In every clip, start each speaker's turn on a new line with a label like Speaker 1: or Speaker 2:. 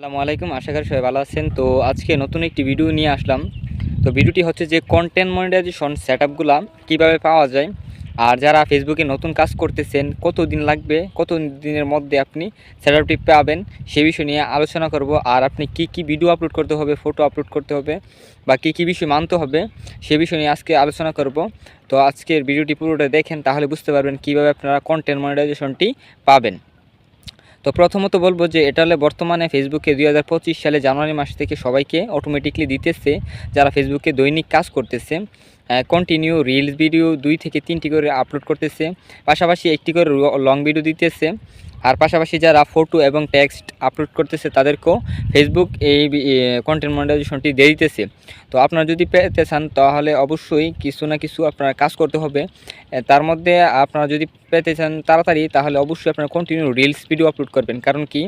Speaker 1: আসসালামু আলাইকুম, আশা করি সবাই ভালো আছেন। তো আজকে নতুন একটি ভিডিও নিয়ে আসলাম। তো ভিডিওটি হচ্ছে যে কন্টেন্ট মনিটাইজেশন সেট আপগুলা কীভাবে পাওয়া যায়, আর যারা ফেসবুকে নতুন কাজ করতেছেন কত দিন লাগবে কত দিনের মধ্যে আপনি সেট আপটি পাবেন, সে বিষয় নিয়ে আলোচনা করব, আর আপনি কি কি ভিডিও আপলোড করতে হবে ফটো আপলোড করতে হবে, বা কি কি বিষয় মানতে হবে, সে বিষয় নিয়ে আজকে আলোচনা করব। তো আজকের ভিডিওটি পুরোটা দেখেন, তাহলে বুঝতে পারবেন কীভাবে আপনারা কন্টেন্ট মনিটাইজেশনটি পাবেন। তো প্রথমত বলব যে এটা হলে বর্তমানে ফেসবুকে দুই হাজার পঁচিশ সালে জানুয়ারি মাস থেকে সবাইকে অটোমেটিকলি দিতেছে যারা ফেসবুকে দৈনিক কাজ করতেছে। কন্টিনিউ রিলস ভিডিও দুই থেকে তিনটি করে আপলোড করতেছে। পাশাপাশি একটি করে লং ভিডিও দিতেছে। আর পাশাপাশি যারা ফটো এবং টেক্সট আপলোড করতেছে, তাদেরকেও ফেসবুক এই কন্টেন্ট মনিটাইজেশনটি দিয়ে দিতেছে। তো আপনারা যদি পেতে চান, তাহলে অবশ্যই কিছু না কিছু আপনার কাজ করতে হবে। তার মধ্যে আপনারা যদি পেতে চান তাড়াতাড়ি, তাহলে অবশ্যই আপনারা কন্টিনিউ রিলস ভিডিও আপলোড করবেন। কারণ কি?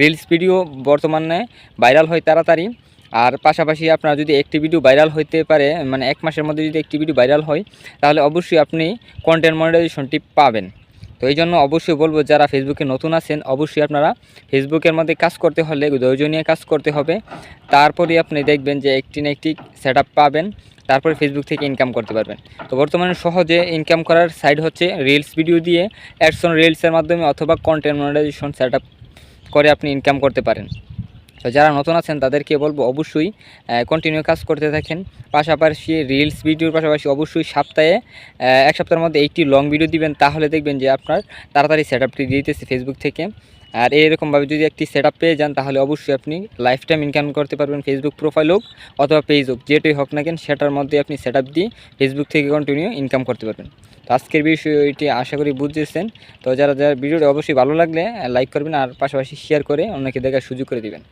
Speaker 1: রিলস ভিডিও বর্তমানে ভাইরাল হয় তাড়াতাড়ি। আর পাশাপাশি আপনার যদি একটি ভিডিও ভাইরাল হইতে পারে মানে এক মাসের মধ্যে যদি একটি ভিডিও ভাইরাল হয়, তাহলে অবশ্যই আপনি কন্টেন্ট মনিটাইজেশনটি পাবেন। তো এই জন্য অবশ্যই বলব, যারা ফেসবুকে নতুন আছেন, অবশ্যই আপনারা ফেসবুকের মধ্যে কাজ করতে হলে, ধৈর্য নিয়ে কাজ করতে হবে। তারপরে আপনি দেখবেন যে একটি না একটি সেট পাবেন, তারপরে ফেসবুক থেকে ইনকাম করতে পারবেন। তো বর্তমানে সহজে ইনকাম করার সাইড হচ্ছে রিলস ভিডিও দিয়ে অ্যাডসন রিলসের মাধ্যমে অথবা কন্টেন্ট মনিটাইজেশন সেট করে আপনি ইনকাম করতে পারেন। তো যারা নতুন আছেন, তাদেরকে বলব অবশ্যই কন্টিনিউ কাজ করতে থাকেন। পাশাপাশি রিলস ভিডিওর পাশাপাশি অবশ্যই সপ্তাহে এক সপ্তাহের মধ্যে একটি লং ভিডিও দিবেন, তাহলে দেখবেন যে আপনার তাড়াতাড়ি সেট আপটি দিতেছে ফেসবুক থেকে। আর এরকমভাবে যদি একটি সেট পেয়ে যান, তাহলে অবশ্যই আপনি লাইফ টাইম ইনকাম করতে পারবেন ফেসবুক প্রোফাইল হোক অথবা পেজ হোক, যেটাই হোক না কেন, সেটার মধ্যে আপনি সেট দিয়ে ফেসবুক থেকে কন্টিনিউ ইনকাম করতে পারবেন। তো আজকের বিষয়টি আশা করি বুঝতেছেন তো যারা যারা ভিডিওটি অবশ্যই ভালো লাগলে লাইক করবেন আর পাশাপাশি শেয়ার করে অন্যকে দেখার সুযোগ করে দিবেন।